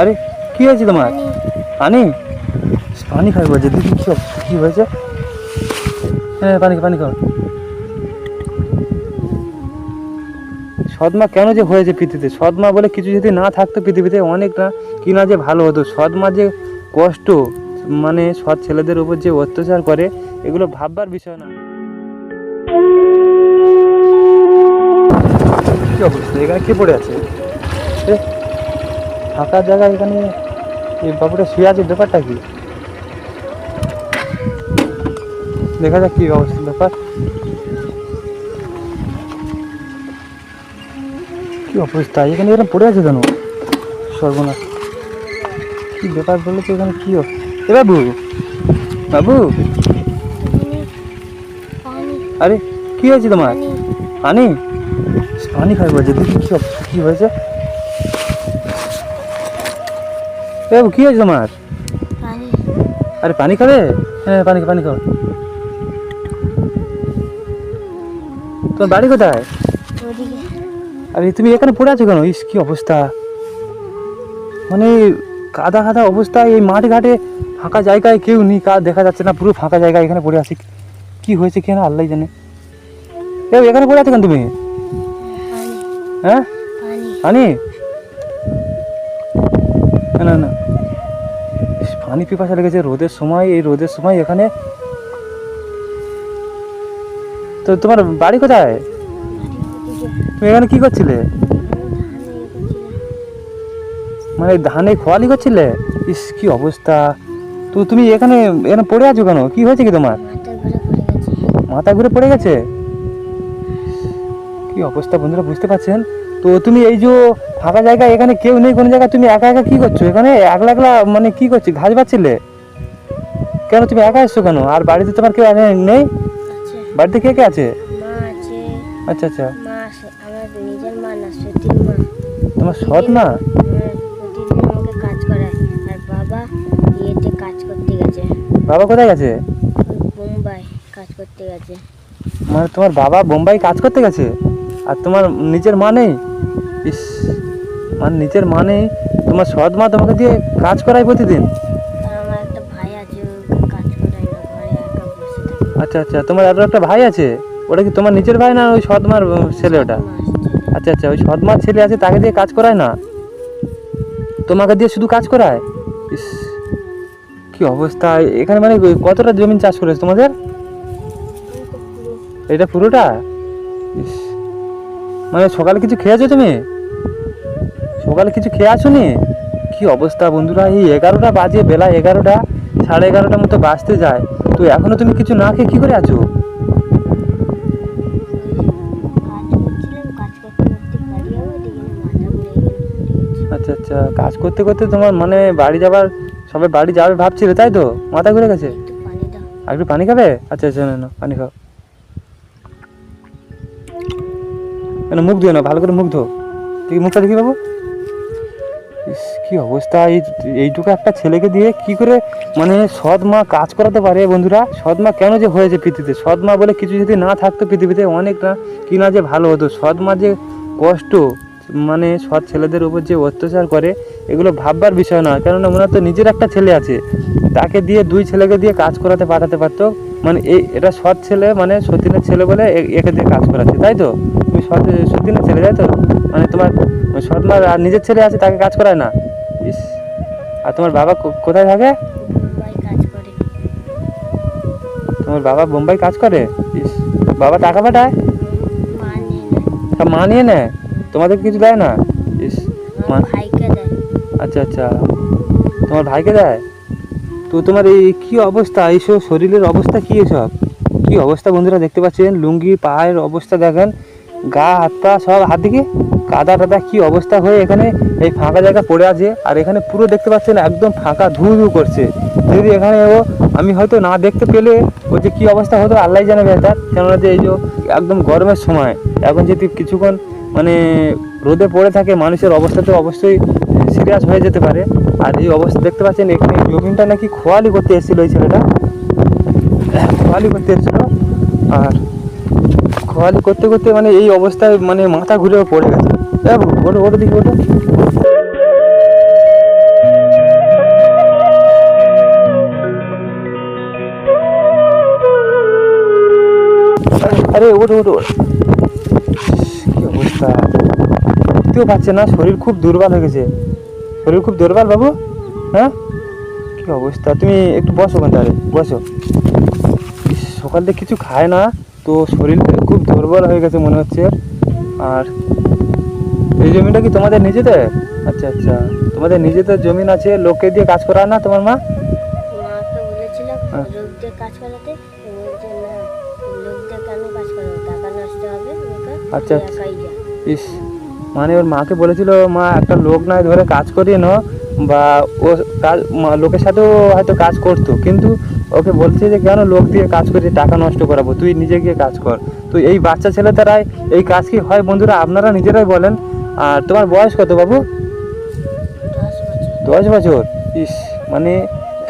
আরে কি হয়েছে তোমার? পানি। পানি? খাই বলছে দিদি কি? কি হয়েছে? হ্যাঁ পানি পানি খাও সদমা কেন যে হয়েছে পৃথিবীতে? সদমা বলে কিছু যদি না থাকতো পৃথিবীতে অনেক না কি না যে ভালো হতো। সদমা যে কষ্ট মানে সৎ ছেলেদের উপর যে অত্যাচার করে এগুলো ভাববার বিষয় না। কি অবস্থা? এখানে কে পড়ে আছে? ফাঁকা জায়গা এখানে? এই বাবুটা শুয়ে আছে ব্যাপারটা কি? দেখা যাক কি অবস্থা ব্যাপার। কি অবস্থা? এখানে এরকম পড়ে আছে কেন? সর্বনাশ। কি ব্যাপার বলে তো এখানে কি এ বাবু বাবু। আরে কি হয়েছে তোমার? পানি। পানি? পানি খাই বলছে দেখি কি হয়েছে? এ বাবু কি হয়েছে তোমার? আরে পানি খাবে? হ্যাঁ পানি পানি খাও। তোমার বাড়ি কোথায়? আরে তুমি এখানে পড়ে আছো কেন? ইস কি অবস্থা। মানে কাদা কাদা অবস্থা। এই মাঠ ঘাটে ফাঁকা জায়গায় কেউ নেই কার দেখা যাচ্ছে না। পুরো ফাঁকা জায়গায় এখানে পড়ে আছি। কি হয়েছে কেন আল্লাহ জানে। এখানে পড়ে আছো কেন তুমি? হ্যাঁ? পানি? না না না। পানি পিপাসা লেগেছে, রোদের সময়, এই রোদের সময় এখানে। তো তোমার বাড়ি কোথায়? তুমি এখানে কি করছিলে? মানে ধানে খোয়ালি করছিলে? ইস, কি অবস্থা। তো তুমি এখানে এখানে পড়ে আছো কেন? কি হয়েছে কি তোমার? মাথা ঘুরে পড়ে গেছে? কি অবস্থা বন্ধুরা, বুঝতে পারছেন? তো তুমি এই যে ফাঁকা জায়গা এখানে কেউ নেই কোনো জায়গায় তুমি একা একা কি করছ? এখানে একলা একলা মানে কি করছ? ঘাস পাচ্ছিলে কেন তুমি একা এসছো কেন? আর বাড়িতে তোমার কেউ নেই? বাড়িতে কে কে আছে? আচ্ছা আচ্ছা। তোমার সৎ না হ্যাঁ, বাবা কাজ করতে গেছে। বাবা কোথায় গেছে? মুম্বাই কাজ করতে গেছে। মানে তোমার বাবা বোম্বাই কাজ করতে গেছে? আর তোমার নিজের মা নেই ইস মানে নিজের মা নেই তোমার সৎ মা তোমাকে দিয়ে কাজ করায় প্রতিদিন? আচ্ছা আচ্ছা তোমার আরও একটা ভাই আছে? ওটা কি তোমার নিজের ভাই না ওই সৎ মার উম, ছেলে ওটা? আচ্ছা আচ্ছা ওই সৎ মার ছেলে আছে তাকে দিয়ে কাজ করায় না? তোমাকে দিয়ে শুধু কাজ করায়? ইস কি অবস্থা? এখানে মানে কতটা জমি চাষ করেছে তোমাদের? এটা পুরোটা? ইস মানে সকালে কিছু খেয়েছো তুমি? সকালে কিছু খেয়ে আসো নি কি অবস্থা বন্ধুরা? এই এগারোটা বাজে, বেলা এগারোটা, সাড়ে এগারোটার মতো বাজতে যায়। তো এখনও তুমি কিছু না খেয়ে কী করে আছো? আচ্ছা আচ্ছা কাজ করতে করতে তোমার মানে বাড়ি যাবার, সবাই বাড়ি যাবে ভাবছিলে, তাই তো? মাথা ঘুরে গেছে? আর একটু পানি খাবে? আচ্ছা আচ্ছা না, পানি খাও। কেন মুখ ধুয়ে না ভালো করে মুখ ধো। দেখি মুখটা দেখি বাবু। ইস, কি অবস্থা, এই এইটুকু একটা ছেলেকে দিয়ে কি করে মানে সৎ মা কাজ করাতে পারে বন্ধুরা? সৎ মা কেন যে হয়েছে পৃথিবীতে? সৎ মা বলে কিছু যদি না থাকতো পৃথিবীতে, অনেক না। কি না যে ভালো হতো? সৎ মা যে কষ্ট মানে সৎ ছেলেদের উপর যে অত্যাচার করে, এগুলো ভাববার বিষয় না কেননা ওনার তো নিজের একটা ছেলে আছে। তাকে দিয়ে দুই ছেলেকে দিয়ে কাজ করাতে পাঠাতে পারতো। মানে এই এটা সৎ ছেলে মানে সতীনের ছেলে বলে একে দিয়ে কাজ করাচ্ছে, তাই তো? সৎ সতীনের ছেলে তাই তো? মানে তোমার সৎ মা আর নিজের ছেলে আছে তাকে কাজ করায় না? ইস আর তোমার বাবা কোথায় থাকে? তোমার বাবা বোম্বাই কাজ করে? ইস বাবা টাকা পাঠায়? নেয় মা নিয়ে নেয়? তোমাদের কিছু দেয় না? ইস মা আচ্ছা আচ্ছা। তোমার ভাইকে দেয়? তো তোমার এই কি অবস্থা? এইসব শরীরের অবস্থা কি এসব? কি অবস্থা বন্ধুরা দেখতে পাচ্ছেন? লুঙ্গি পায়ের অবস্থা দেখেন। গা, হাত পা সব হাত দিকে কাদা টাদা কি অবস্থা হয়ে এখানে এই ফাঁকা জায়গা পড়ে আছে? আর এখানে পুরো দেখতে পাচ্ছেন একদম ফাঁকা ধু ধু করছে। যদি এখানে ও, আমি হয়তো না দেখতে পেলে ও যে কি অবস্থা হতো আল্লাহ জানে বেটার কেননা যে এই যে একদম গরমের সময়, এখন যদি কিছুক্ষণ মানে রোদে পড়ে থাকে, মানুষের অবস্থা তো অবশ্যই সিরিয়াস হয়ে যেতে পারে। আর এই অবস্থা দেখতে পাচ্ছেন, এখানে জমিনটা নাকি খোয়ালি করতে এসেছিল ওই ছেলেটা। খোয়ালি করতে এসেছিল। আর ঘোরালি করতে করতে মানে এই অবস্থায় মানে মাথা ঘুরে পড়ে গেছে। ওটা ওটা দেখি ওটা আরে ওটো ওটো কি অবস্থা? উঠতেও পারছে না, শরীর খুব দুর্বল হয়ে গেছে। শরীর খুব দুর্বল বাবু? হ্যাঁ? কি অবস্থা? তুমি একটু বসো ওখান তাহলে বসো সকাল থেকে কিছু খায় না, তো শরীর দুর্বল হয়ে গেছে মনে হচ্ছে। আর এই জমিটা কি তোমাদের নিজেদের? আচ্ছা আচ্ছা। তোমাদের নিজেদের জমিন আছে লোককে দিয়ে কাজ করা না তোমার মা? আচ্ছা, আচ্ছা। ইস মানে ওর মাকে বলেছিল মা একটা লোক নয় ধরে কাজ করিয়ে নো বা ও কাজ লোকের সাথেও হয়তো কাজ করতো কিন্তু ওকে বলছে যে কেন লোক দিয়ে কাজ করে টাকা নষ্ট করাবো? তুই নিজে গিয়ে কাজ কর। তো এই বাচ্চা ছেলে তারাই এই কাজ কি হয়? বন্ধুরা আপনারা নিজেরাই বলেন। আর তোমার বয়স কত বাবু? দশ বছর। ইস মানে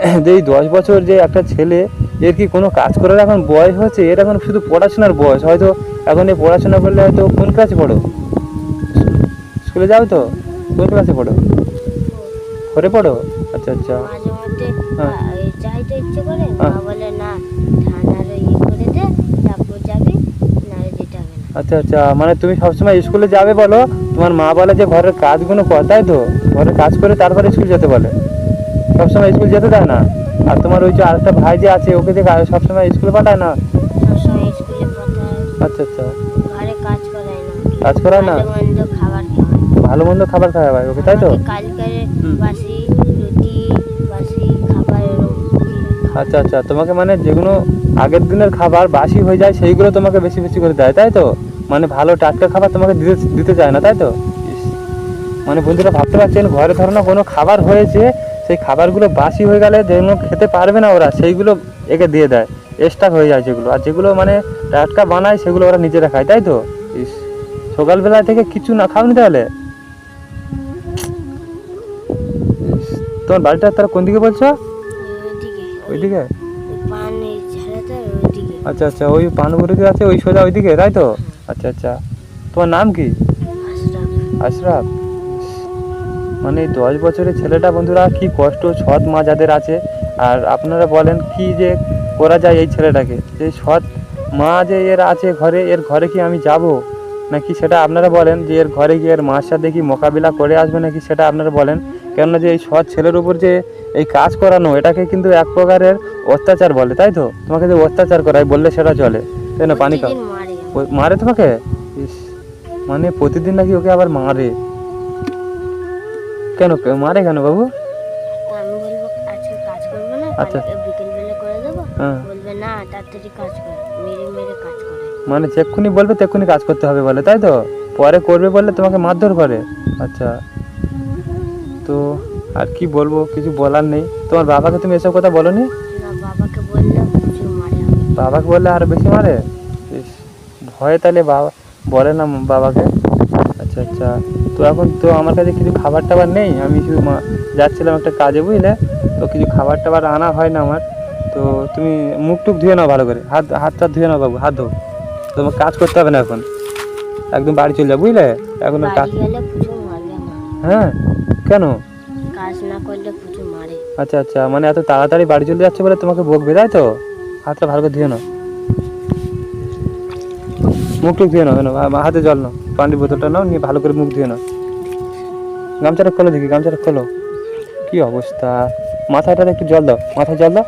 যে এই দশ বছর যে একটা ছেলে এর কি কোনো কাজ করার এখন বয়স হচ্ছে? এর এখন শুধু পড়াশোনার বয়স। হয়তো এখন এই পড়াশোনা করলে হয়তো কোন ক্লাসে পড়ো? স্কুলে যাও তো? কোন ক্লাসে পড়ো? ঘরে পড়ো? আচ্ছা আচ্ছা। হ্যাঁ। যাইতে ইচ্ছে করে হ্যাঁ। মা বলে না ইয়ে করে দে তারপর যাবি নাহলে যেতে হবে না। আচ্ছা আচ্ছা মানে তুমি সবসময় স্কুলে যাবে বলো? তোমার মা বলে যে ঘরের কাজগুলো কর তাই তো? ঘরের কাজ করে তারপরে স্কুল যেতে বলে। সবসময় স্কুল যেতে দেয় না? আর তোমার ওই যে আরেকটা ভাই যে আছে ওকে যে সবসময় স্কুলে পাঠায় না? সবসময় স্কুলে পাঠায় আচ্ছা আচ্ছা। ঘরে কাজ করায় না। কাজ করায় না? ভালো মন্দ খাবার খাওয়ায়। ভাই ওকে তাই তো? কালকে। বাসি আচ্ছা আচ্ছা। তোমাকে মানে যেগুলো আগের দিনের খাবার বাসি হয়ে যায় সেইগুলো তোমাকে বেশি বেশি করে দেয় তাই তো? মানে ভালো টাটকা খাবার তোমাকে দিতে দিতে চায় না তাই তো? ইস, মানে বন্ধুরা ভাবতে পারছেন ঘরে ধরো না কোনো খাবার হয়েছে সেই খাবারগুলো বাসি হয়ে গেলে যেগুলো খেতে পারবে না ওরা সেইগুলো একে দিয়ে দেয় এক্সট্রা হয়ে যায় যেগুলো। আর যেগুলো মানে টাটকা বানায় সেগুলো ওরা নিজেরা খায় তাই তো? ইস। সকালবেলা থেকে কিছু না খাওনি তাহলে? তোমার বাড়িটা তারা কোন দিকে বলছো? ওইদিকে? আচ্ছা আচ্ছা ওই পানপুরিতে আছে ওই সোজা ওইদিকে তাই তো? আচ্ছা আচ্ছা। তোমার নাম কি? আশরাফ? মানে দশ বছরের ছেলেটা বন্ধুরা কি কষ্ট সৎ মা যাদের আছে। আর আপনারা বলেন কি যে করা যায় এই ছেলেটাকে? যে সৎ মা যে এর আছে ঘরে এর ঘরে কি আমি যাব? নাকি সেটা আপনারা বলেন যে এর ঘরে গিয়ে এর মার সাথে কি মোকাবিলা করে আসবে নাকি সেটা আপনারা বলেন? কেননা যে এই সৎ ছেলের উপর যে এই কাজ করানো এটাকে কিন্তু এক প্রকারের অত্যাচার বলে তাই তো? তোমাকে যে অত্যাচার করায় বললে সেটা চলে। তাই না পানি খাও। মারে। তোমাকে? মানে প্রতিদিন নাকি ওকে আবার মারে? কেন মারে কেন বাবু? আচ্ছা। হ্যাঁ। মানে যেক্ষুনি বলবে তেক্ষুনি কাজ করতে হবে বলে তাই তো? পরে করবে বললে তোমাকে মারধর করে। আচ্ছা। তো আর কি বলব কিছু বলার নেই। তোমার বাবাকে তুমি এসব কথা বলো নি বাবাকে বললে বাবাকে আরও বেশি মারে? ভয়ে তাহলে বাবা বলে না বাবাকে। আচ্ছা আচ্ছা। তো এখন তো আমার কাছে কিছু খাবার টাবার নেই। আমি শুধু মা যাচ্ছিলাম একটা কাজে বুঝলে? তো কিছু খাবার টাবার আনা হয় না আমার। তো তুমি মুখ টুক ধুয়ে নাও ভালো করে। হাত হাত টাত ধুয়ে নাও বাবু হাত ধো। তোমার কাজ করতে হবে না এখন। একদম বাড়ি চলে যাও বুঝলে? এখন কাজ হ্যাঁ কেন? কাজ না করলে পুজো মারে। আচ্ছা আচ্ছা মানে এত তাড়াতাড়ি বাড়ি চলে যাচ্ছে বলে তোমাকে বকবে, তাই তো? হাতটা ভালো করে ধুয়ে নাও। মুখ টুক ধুয়ে নাও হাতে জল নাও, পানির বোতলটা নাও, নিয়ে ভালো করে মুখ ধুয়ে নাও। গামছাটা খোলো দেখি, গামছাটা খোলো। কি অবস্থা? মাথাটাতে একটু জল দাও, মাথায় জল দাও।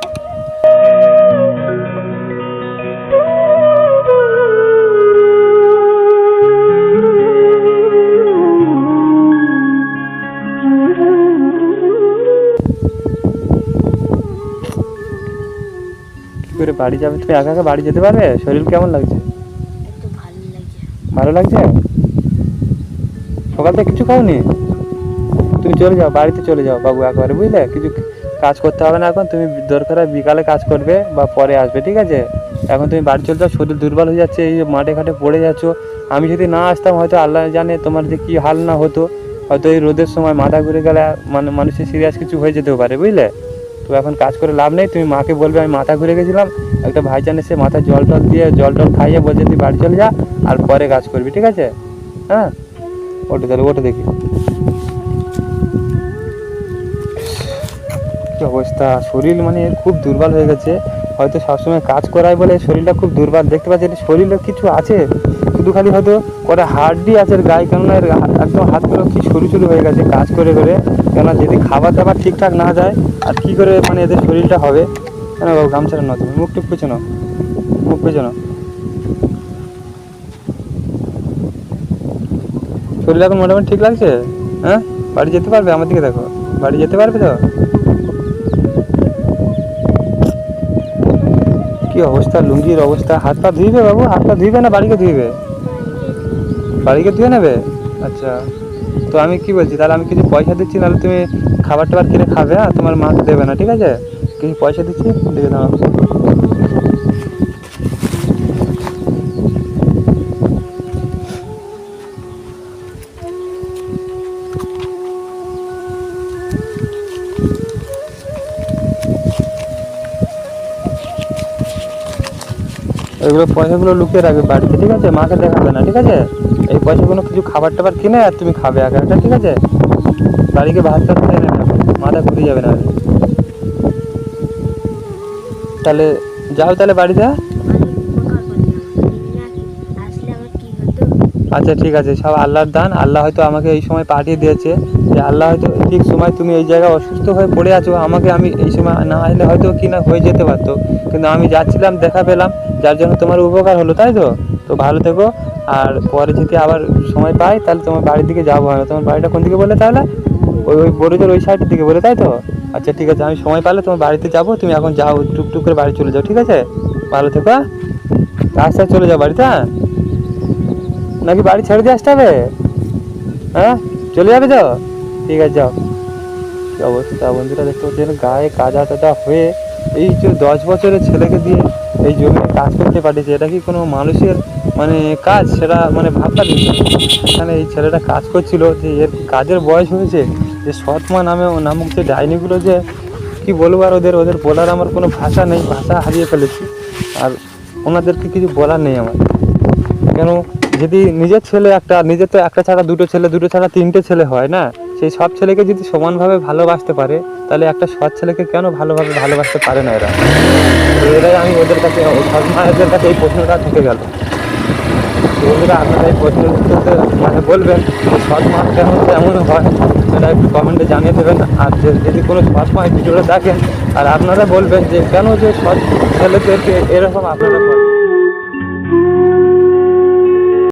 করে বাড়ি যাবে তুমি একা একা বাড়ি যেতে পারবে? শরীর কেমন লাগছে? ভালো লাগছে। সকাল থেকে কিছু খাওনি? তুমি চলে যাও বাড়িতে চলে যাও বাবু একবারে বুঝলে? কিছু কাজ করতে হবে না এখন তুমি দরকার হয় বিকালে কাজ করবে বা পরে আসবে ঠিক আছে? এখন তুমি বাড়ি চলে যাও শরীর দুর্বল হয়ে যাচ্ছে এই যে মাঠে ঘাটে পড়ে যাচ্ছ। আমি যদি না আসতাম হয়তো আল্লাহ জানে তোমার যে কী হাল না হতো। হয়তো এই রোদের সময় মাথা ঘুরে গেলে মানে মানুষের সিরিয়াস কিছু হয়ে যেতেও পারে বুঝলে? তো এখন কাজ করে লাভ নেই। তুমি মাকে বলবে, আমি মাথা ঘুরে গেছিলাম। একটা ভাইজান এসে মাথায় জল টল দিয়ে, জল টল খাইয়ে বলছে, তুই বাড়ি চলে যা, আর পরে কাজ করবি, ঠিক আছে? হ্যাঁ? ওটা তাহলে, ওটা দেখি। অবস্থা? শরীর মানে খুব দুর্বল হয়ে গেছে। হয়তো সবসময় কাজ করায় বলে শরীরটা খুব দুর্বল। দেখতে পাচ্ছি শরীরে কিছু আছে? শুধু খালি হয়তো কটা হাড্ডি আছে এর গায়ে, কেননা এর একদম হাতগুলো কি সরু সরু হয়ে গেছে কাজ করে করে, কেননা যদি খাবার দাবার ঠিকঠাক না যায়, আর কি করে মানে এদের শরীরটা হবে? কেন বাবু, গামছাটা নাও তুমি মুখ টুক পেছনো মুখ পেছনো শরীর এখন মোটামুটি ঠিক লাগছে? হ্যাঁ? বাড়ি যেতে পারবে আমার দিকে দেখো। বাড়ি যেতে পারবে তো? কি অবস্থা? লুঙ্গির অবস্থা। হাত পা ধুইবে বাবু হাত পা ধুইবে না বাড়িকে ধুইবে বাড়িকে ধুয়ে নেবে? আচ্ছা। তো আমি কি বলছি, তাহলে আমি কিছু পয়সা দিচ্ছি, তাহলে তুমি খাবার টাবার কিনে খাবে হ্যাঁ তোমার মাছ দেবে না, ঠিক আছে? কিছু পয়সা দিচ্ছি দিয়ে দাও এগুলো পয়সাগুলো লুকিয়ে রাখবে বাড়িতে, ঠিক আছে? মাকে দেখাবে না, ঠিক আছে? এই পয়সাগুলো কিছু খাবার টাবার কিনে আর তুমি খাবে একা একা ঠিক আছে? বাড়িকে ভাত টাত খেয়ে নেবে মাথা ঘুরে যাবে না। তাহলে যাও তাহলে বাড়িতে হ্যাঁ? আচ্ছা ঠিক আছে, সব আল্লাহর দান। আল্লাহ হয়তো আমাকে এই সময় পাঠিয়ে দিয়েছে। যে আল্লাহ হয়তো ঠিক সময় তুমি এই জায়গায় অসুস্থ হয়ে পড়ে আছো, আমাকে আমি এই সময় না আসলে হয়তো কি না হয়ে যেতে পারতো। কিন্তু আমি যাচ্ছিলাম, দেখা পেলাম যার জন্য তোমার উপকার হলো, তাই তো? তো ভালো থেকো, আর পরে যদি আবার সময় পাই, তাহলে তোমার বাড়ির দিকে যাব আমি। তোমার বাড়িটা কোন দিকে বলে তাহলে? ওই ওই বড়িদের ওই সাইডের দিকে বলে, তাই তো? আচ্ছা ঠিক আছে, আমি সময় পালে তোমার বাড়িতে যাব, তুমি এখন যাও টুকটুক করে বাড়ি চলে যাও, ঠিক আছে? ভালো থেকো হ্যাঁ? রাস্তায় চলে যাও বাড়িতে হ্যাঁ? নাকি বাড়ি ছেড়ে দিয়ে আসতে হবে? হ্যাঁ? চলে যাবে তো? ঠিক আছে, যাও। অবস্থা বন্ধুরা, দেখতে পাচ্ছেন গায়ে কাজা টাজা হয়ে এই যে দশ বছরের ছেলেকে দিয়ে এই জমিতে কাজ করতে পাঠিয়েছে এটা কি কোনো মানুষের মানে কাজ? সেটা মানে ভাবটা দিচ্ছে এখানে এই ছেলেটা কাজ করছিল যে এর কাজের বয়স হয়েছে যে সৎমা নামে নামক যে ডাইনিগুলো যে, কি বলব আর ওদের ওদের বলার আমার কোনো ভাষা নেই, ভাষা হারিয়ে ফেলেছি। আর ওনাদেরকে কিছু বলার নেই আমার। কেন? যদি নিজের ছেলে একটা, নিজের তো একটা ছাড়া দুটো ছেলে, দুটো ছাড়া তিনটে ছেলে হয় না সেই সব ছেলেকে যদি সমানভাবে ভালোবাসতে পারে, তাহলে একটা সৎ ছেলেকে কেন ভালোভাবে ভালোবাসতে পারে না এরা? এরাই আমি ওদের কাছে, সৎ মায়েদের কাছে এই প্রশ্নটা থেকে গেল। বন্ধুরা, আপনারা এই প্রশ্নের উত্তরটা মানে বলবেন সৎ মা কেন এমন হয়, সেটা একটু কমেন্টে জানিয়ে দেবেন। আর যদি কোনো সৎ মা এই ভিডিওটা দেখেন, আর আপনারা বলবেন যে কেন যে সৎ ছেলেদেরকে এরকম আপনারা